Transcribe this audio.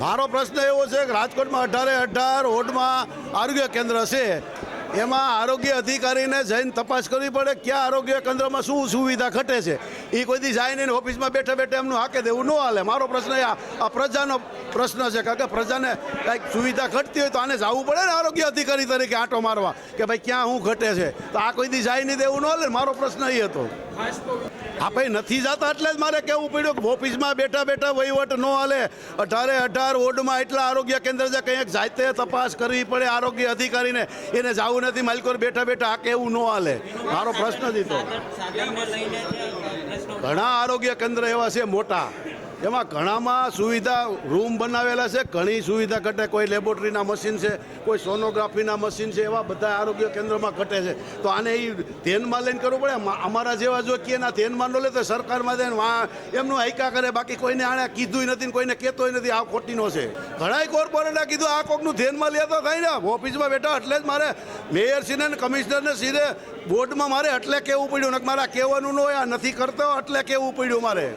મારો પ્રશ્ન એવો છે કે રાજકોટમાં અઢારે અઢાર વોર્ડમાં આરોગ્ય કેન્દ્ર છે. એમાં આરોગ્ય અધિકારીને જઈને તપાસ કરવી પડે ક્યાં આરોગ્ય કેન્દ્રમાં શું સુવિધા ઘટે છે. એ કોઈ દી જાય નહીં ઓફિસમાં બેઠા બેઠા એમનું હાકે દેવું ન હાલે. મારો પ્રશ્ન એ આ પ્રજાનો પ્રશ્ન છે કારણ કે પ્રજાને કાંઈક સુવિધા ઘટતી હોય તો આને જવું પડે ને આરોગ્ય અધિકારી તરીકે આંટો મારવા કે ભાઈ ક્યાં શું ઘટે છે. તો આ કોઈ દી જાય નહીં દેવું ન હાલે મારો પ્રશ્ન એ હતો. હા ભાઈ નથી જતા એટલે જ મારે કેવું પડ્યું કે ઓફિસમાં બેઠા બેઠા વહીવટ ન હાલે. અઢારે અઢાર વોર્ડમાં એટલા આરોગ્ય કેન્દ્ર છે કંઈક જાતે તપાસ કરવી પડે આરોગ્ય અધિકારીને. એને જવું નથી માલિકો બેઠા બેઠા આ કેવું ન હાલે. મારો પ્રશ્ન જ હતો ઘણા આરોગ્ય કેન્દ્ર એવા છે મોટા. એમાં ઘણામાં સુવિધા રૂમ બનાવેલા છે, ઘણી સુવિધા ઘટે. કોઈ લેબોરેટરીના મશીન છે, કોઈ સોનોગ્રાફીના મશીન છે, એવા બધા આરોગ્ય કેન્દ્રમાં ઘટે છે. તો આને એ ધ્યાનમાં લઈને કરવું પડે. અમારા જેવા જો કે એના ધ્યાનમાં ન લે તો સરકારમાં જઈને એમનું હાઈકા કરે. બાકી કોઈને આણે કીધું નથી કોઈને કહેતોય નથી આ ખોટીનો છે. ઘણાય કોર્પોરેટે કીધું, આ કોકનું ધ્યાનમાં લે તો થાય ને. ઓફિસમાં બેઠા એટલે જ મારે મેયરશ્રીને ને કમિશનરને સીધે બોર્ડમાં મારે એટલે કહેવું પડ્યું? મારા કહેવાનું ન હોય, આ નથી કરતો એટલે કહેવું પડ્યું મારે?